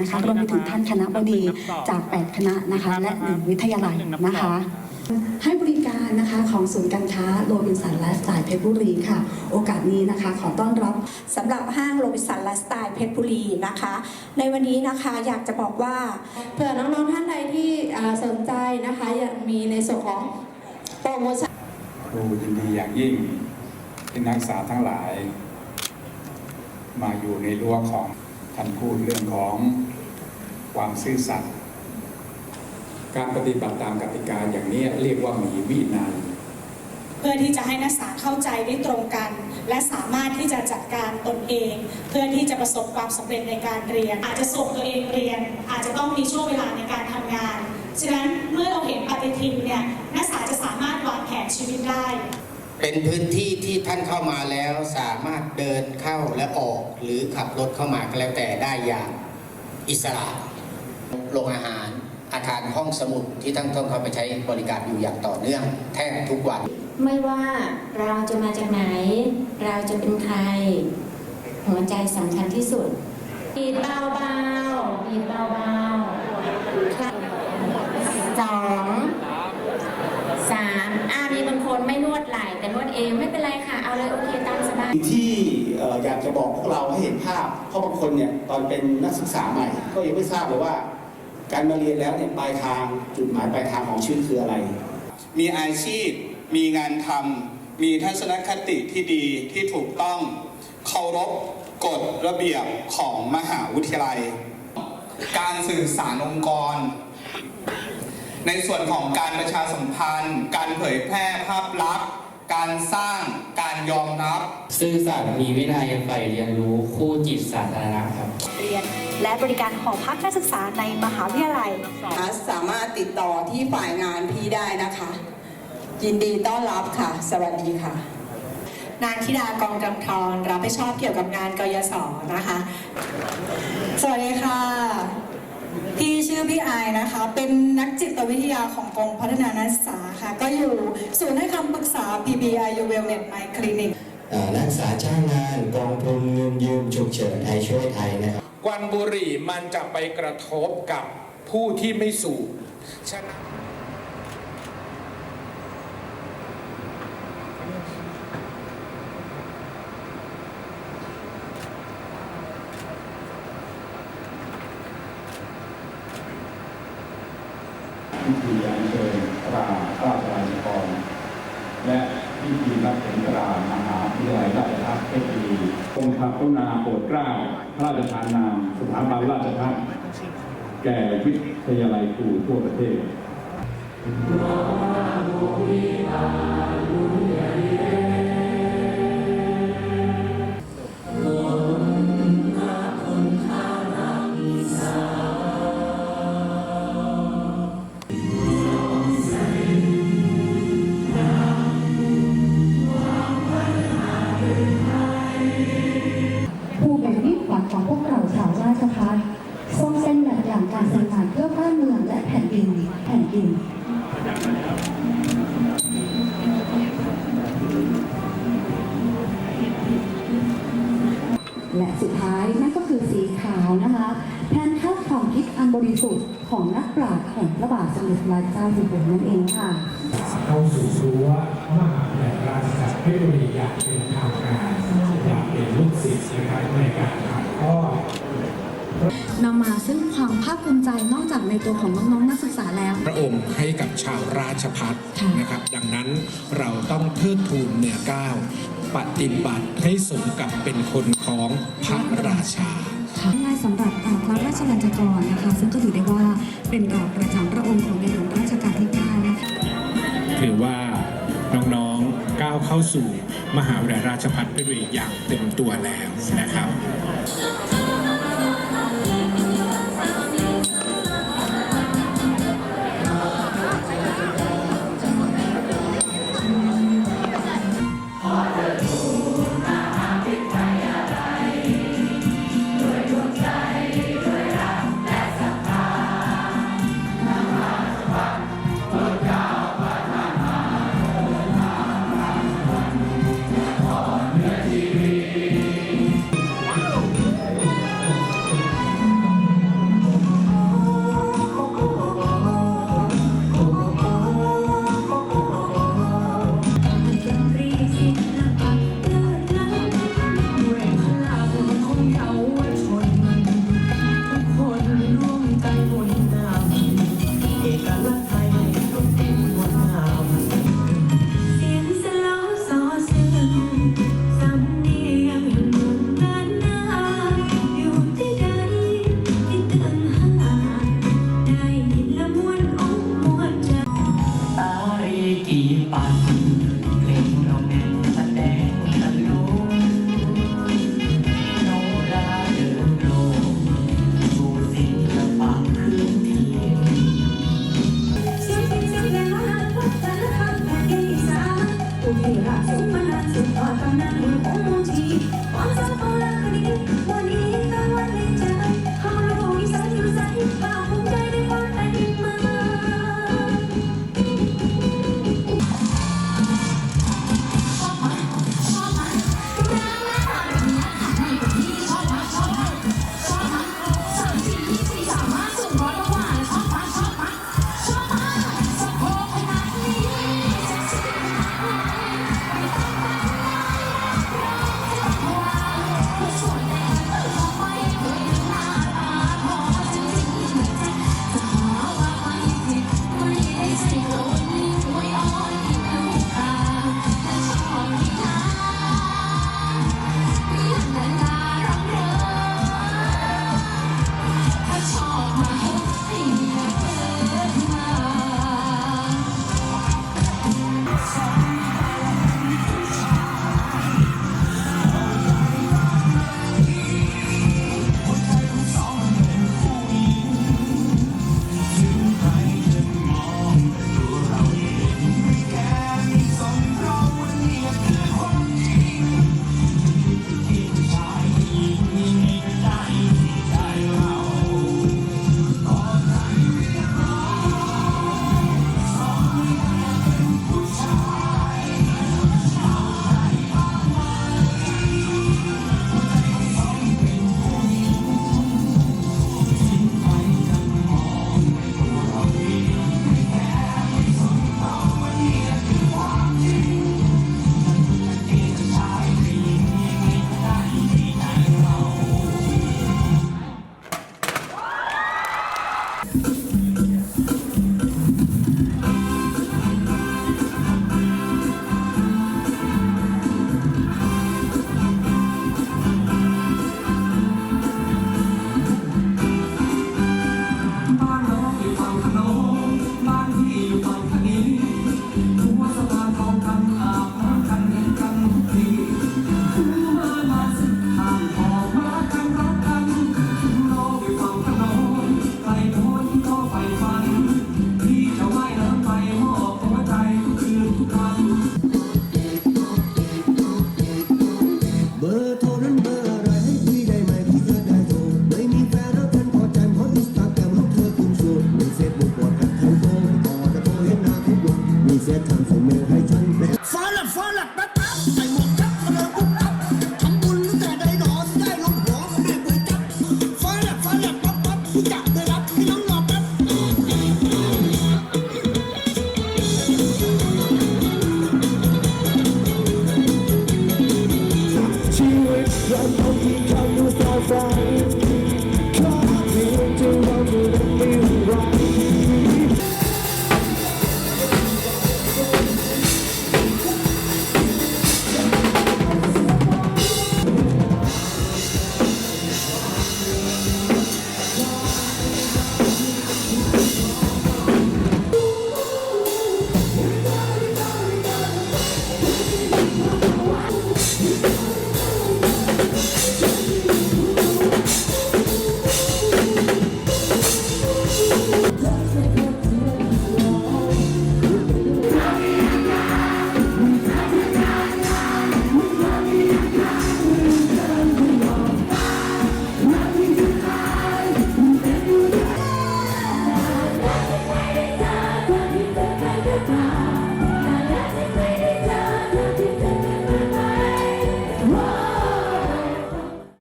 นะคะรวมไปถึงท่านคณะบดีจาก 8 คณะนะคะ และ1วิทยาลัยนะคะ ให้บริการนะคะของศูนย์การค้าโรบินสันไลฟ์สไตล์เพชรบุรีค่ะ โอกาสนี้นะคะ ขอต้อนรับสำหรับห้างโรบินสันไลฟ์สไตล์เพชรบุรีนะคะ ในวันนี้นะคะอยากจะบอกว่าเผื่อน้องๆท่านใดที่สนใจนะคะอยากมีในส่วนของโปรโมชั่นครูยินดีอย่างยิ่งที่นักศึกษาทั้งหลาย มาอยู่ในรั้วของท่านพูดเรื่องของความซื่อสัตย์ การปฏิบัติตามกติกาอย่างนี้เรียกว่ามีวินัยเพื่อที่จะให้นักศึกษาเข้าใจได้ตรงกัน และสามารถที่จะจัดการตนเอง เพื่อที่จะประสบความสำเร็จในการเรียน อาจจะส่งตัวเองเรียน อาจจะต้องมีช่วงเวลาในการทำงานฉะนั้นเมื่อเราเห็นปฏิทินเนี่ยนักศึกษาจะสามารถวางแผนชีวิตได้ เป็นพื้นที่ที่ท่านเข้ามาแล้วสามารถเดินเข้าและออกหรือขับรถเข้ามาก็แล้วแต่ได้อย่างอิสระโรงอาหาร อาคารห้องสมุดที่ท่านต้องเข้าไปใช้บริการอยู่อย่างต่อเนื่องแทบทุกวัน ไม่ว่าเราจะมาจากไหน เราจะเป็นใคร หัวใจสำคัญที่สุดบีบเบาๆบีบเบาๆครับสองสามอ่ามีบางคนไม่นวดไหล่แต่นวดเองไม่เป็นไรค่ะ เอาเลยโอเคตามสบายที่เอ่ออยากจะบอกพวกเราให้เห็นภาพเพราะบางคนเนี่ยตอนเป็นนักศึกษาใหม่ ก็ยังไม่ทราบเลยว่า การมาเรียนแล้วเนี่ยปลายทางจุดหมายปลายทางของชีวิตคืออะไร มีอาชีพ มีงานทำมีทัศนคติที่ดีที่ถูกต้องเคารพกฎระเบียบของมหาวิทยาลัย การสื่อสารองค์กร ในส่วนของการประชาสัมพันธ์ การเผยแพร่ภาพลักษณ์ การสร้างการยอมรับ ซื่อสัตย์มีวินัยใฝ่เรียนรู้คู่จิตสาธารณะครับ เรียนและบริการหอพักนักศึกษาในมหาวิทยาลัย สามารถติดต่อที่ฝ่ายงานพี่ได้นะคะ ยินดีต้อนรับค่ะ สวัสดีค่ะ นางธิดากองกำธรรับผิดชอบเกี่ยวกับงานกยศนะคะ สวัสดีค่ะพี่ชื่อพี่ไอาย นะคะ เป็นนักจิตวิทยาของกรมพัฒนานักศึกษาค่ะ ก็อยู่ศูนย์ให้คำปรึกษา PBIU Wellness My Clinic นักศึกษาจ้างงานกองทุนเงินยืมฉุกเฉินไทยช่วยไทยนะครับควันบุหรี่มันจะไปกระทบกับผู้ที่ไม่สูบฉะนั้น พิธีอัญเชิญตราพระราชาชกรและพิธีรับเข็มตรามหาวิทยาลัยราชภัฏเพชรบุรีอ งค์พระกรุณาโปรดเกล้าพระราชทานนาม สถาบันราชภัฏแก่วิทยาลัยครูทั่วประเทศ ปราชญ์แห่งพระบาทสมเด็จพระเจ้าอยู่หัวนั่นเองค่ะ เข้าสู่รั้วมหาวิทยาลัยราชภัฏเพชรบุรีอย่างเป็นทางการอยากเป็นลูกศิษย์นะครับในการถ่ายทอดนำมาซึ่งความภาคภูมิใจนอกจากในตัวของน้องๆนักศึกษาแล้ว พระองค์ให้กับชาวราชพัฒค่ะนะครับ ดังนั้นเราต้องเทิดทูนเหนือเกล้าวปฏิบัติให้สมกับเป็นคนของพระราชา ง่ายสำหรับพระราชลัญจกรนะคะ ซึ่งก็ถือได้ว่าเป็นดอกประจำพระองค์ของในหลวงรัชกาลที่9นะคะถือว่าน้องๆก้าวเข้าสู่มหาวิทยาลัยราชภัฏเพชรบุรีอย่างเต็มตัวแล้วนะครับ